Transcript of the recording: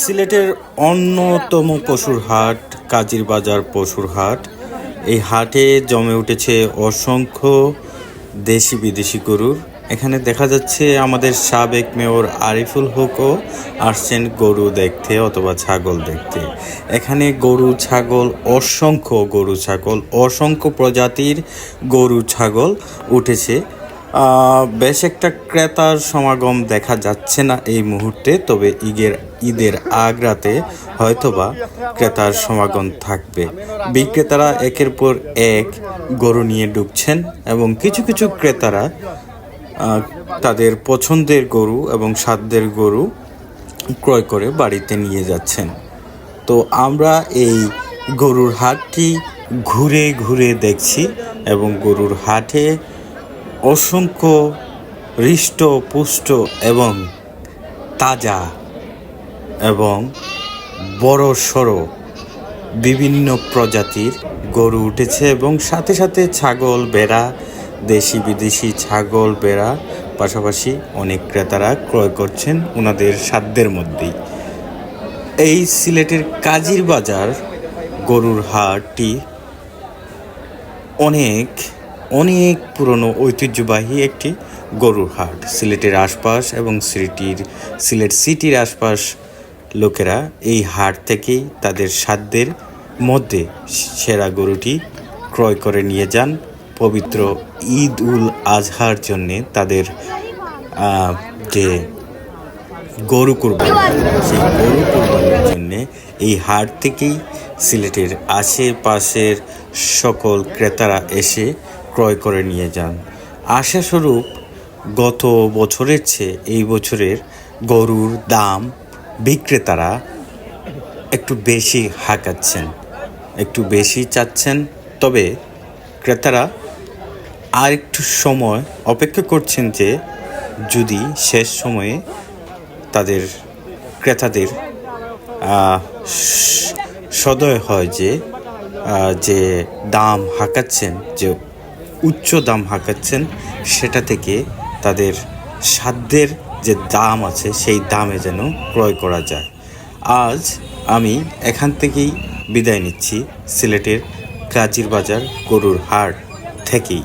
সিলেটের অন্যতম পশুর হাট, কাজির বাজার পশুর হাট। এই হাটে জমে উঠেছে অসংখ্য দেশি বিদেশি গরুর। এখানে দেখা যাচ্ছে আমাদের সাবেক মেয়র আরিফুল হকও আসছেন গরু দেখতে অথবা ছাগল দেখতে। এখানে গরু ছাগল, অসংখ্য গরু ছাগল, অসংখ্য প্রজাতির গরু ছাগল উঠেছে। বেশ একটা ক্রেতার সমাগম দেখা যাচ্ছে না এই মুহূর্তে, তবে ঈদের ঈদের আগ রাতে হয়তোবা ক্রেতার সমাগম থাকবে। বিক্রেতারা একের পর এক গরু নিয়ে ঢুকছেন এবং কিছু কিছু ক্রেতারা তাদের পছন্দের গরু এবং সাধ্যের গরু ক্রয় করে বাড়িতে নিয়ে যাচ্ছেন। তো আমরা এই গরুর হাটটি ঘুরে ঘুরে দেখছি এবং গরুর হাটে অসংখ্য হৃষ্ট, পুষ্ট এবং তাজা এবং বড় সড়ো বিভিন্ন প্রজাতির গরু উঠেছে এবং সাথে সাথে ছাগল, বেড়া, দেশি বিদেশি ছাগল, বেড়া, পাশাপাশি অনেক ক্রেতারা ক্রয় করছেন ওনাদের সাধ্যের মধ্যেই। এই সিলেটের কাজির বাজার গরুর হাটটি অনেক অনেক পুরনো ঐতিহ্যবাহী একটি গরুর হাট। সিলেটের আশপাশ এবং সিটির সিলেট সিটির আশপাশ লোকেরা এই হাট থেকেই তাদের সাধ্যের মধ্যে সেরা গরুটি ক্রয় করে নিয়ে যান। পবিত্র ঈদ উল আজহার জন্যে তাদের যে গরু কুরবানি সেই গরু কুরবানির জন্যে এই হাট থেকেই সিলেটের আশেপাশের সকল ক্রেতারা এসে ক্রয় করে নিয়ে যান। আশাস্বরূপ, গত বছরের চেয়ে এই বছরের গরুর দাম বিক্রেতারা একটু বেশি হাঁকাচ্ছেন, একটু বেশি চাচ্ছেন। তবে ক্রেতারা আর একটু সময় অপেক্ষা করছেন যে যদি শেষ সময়ে তাদের ক্রেতাদের সদয় হয় যে যে দাম হাঁকাচ্ছেন, যে উচ্চ দাম হাঁকাচ্ছেন, সেটা থেকে তাদের সাধ্যের যে দাম আছে, সেই দামে যেন ক্রয় করা যায়। আজ আমি এখান থেকেই বিদায় নিচ্ছি সিলেটের কাজির বাজার গরুর হাট থেকেই।